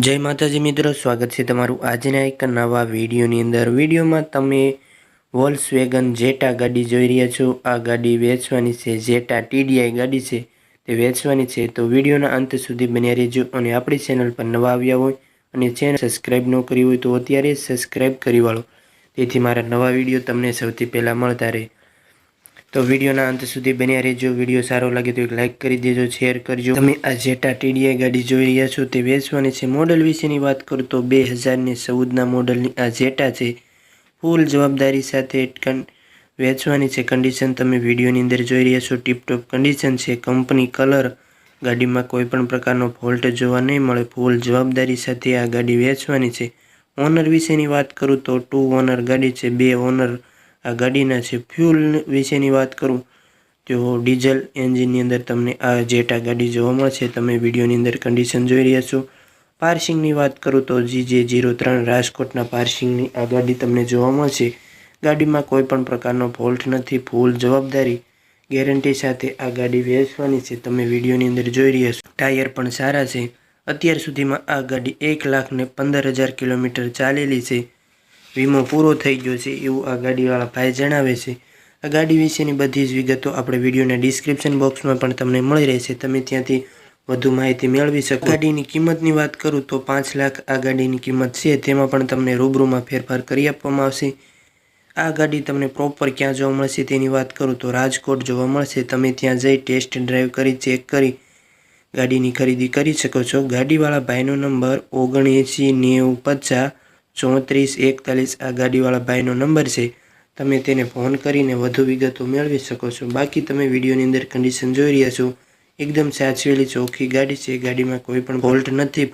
જય માતાજી મિત્રો, સ્વાગત છે તમારું આજના એક નવા વિડીયોની અંદર. વિડીયોમાં તમે વોલ્સ વેગન જેટા ગાડી જોઈ રહ્યા છો. આ ગાડી વેચવાની છે જેટા ટીડીઆઈ ગાડી છે, તે વેચવાની છે. તો વિડીયોના અંત સુધી બન્યા રહેજો અને આપણી ચેનલ પર નવા આવ્યા હોય અને ચેનલ સબસ્ક્રાઈબ ન કરી હોય તો અત્યારે સબસ્ક્રાઈબ કરી વાળો. તેથી મારા નવા વીડિયો તમને સૌથી પહેલાં મળતા રહે. તો વિડીયોના અંત સુધી બન્યા રહેજો. વીડિયો સારો લાગે તો એક લાઇક કરી દેજો શેર કરજો. તમે આ જેટા ટીડીઆઈ ગાડી જોઈ રહ્યા છો તે વેચવાની છે મોડલ વિશેની વાત કરું તો બે હજારને ચૌદના મોડલની આ જેટા છે ફૂલ જવાબદારી સાથે વેચવાની છે. કન્ડિશન તમે વિડીયોની અંદર જોઈ રહ્યા છો. ટીપટોપ કન્ડિશન છે. કંપની કલર ગાડીમાં કોઈ પણ પ્રકારનો ફોલ્ટ જોવા નહીં મળે. ફૂલ જવાબદારી સાથે આ ગાડી વેચવાની છે. ઓનર વિશેની વાત કરું તો ટુ ઓનર ગાડી છે. બે ઓનર આ ગાડીના છે ફ્યુલ વિશેની વાત કરું, તો ડીઝલ એન્જિનની અંદર તમને આ જેટા ગાડી જોવા મળશે. તમે વિડીયોની અંદર કન્ડિશન જોઈ રહ્યા છો. પાર્સિંગની વાત કરું તો જી જે જીરો ત્રણ રાજકોટના પાર્સિંગની આ ગાડી તમને જોવા મળશે. ગાડીમાં કોઈ પણ પ્રકારનો ફોલ્ટ નથી ફૂલ જવાબદારી ગેરંટી સાથે આ ગાડી વેચવાની છે. તમે વિડીયોની અંદર જોઈ રહ્યા છો. ટાયર પણ સારા છે. અત્યાર સુધીમાં આ ગાડી એક લાખ ને પંદર હજાર કિલોમીટર ચાલેલી છે. વીમો પૂરો થઈ ગયો છે એવું આ ગાડીવાળા ભાઈ જણાવે છે. આ ગાડી વિશેની બધી જ વિગતો આપણે વિડીયોના ડિસ્ક્રિપ્શન બોક્સમાં પણ તમને મળી રહેશે. તમે ત્યાંથી વધુ માહિતી મેળવી શકો. ગાડીની કિંમતની વાત કરું તો પાંચ લાખ આ ગાડીની કિંમત છે. તેમાં પણ તમને રૂબરૂમાં ફેરફાર કરી આપવામાં આવશે. આ ગાડી તમને પ્રોપર ક્યાં જોવા મળશે તેની વાત કરું તો રાજકોટ જોવા મળશે. તમે ત્યાં જઈ ટેસ્ટ ડ્રાઈવ કરી, ચેક કરી, ગાડીની ખરીદી કરી શકો છો. ગાડીવાળા ભાઈનો નંબર ઓગણએંસી નેવું પચાસ ચોત્રીસ એકતાલીસ આ ગાડીવાળા ભાઈનો નંબર છે. તમે તેને ફોન કરીને વધુ વિગતો મેળવી શકો છો. બાકી તમે વિડીયોની અંદર કન્ડિશન જોઈ રહ્યા છો. એકદમ સાચવેલી ચોખ્ખી ગાડી છે. ગાડીમાં કોઈ પણ ફોલ્ટ નથી.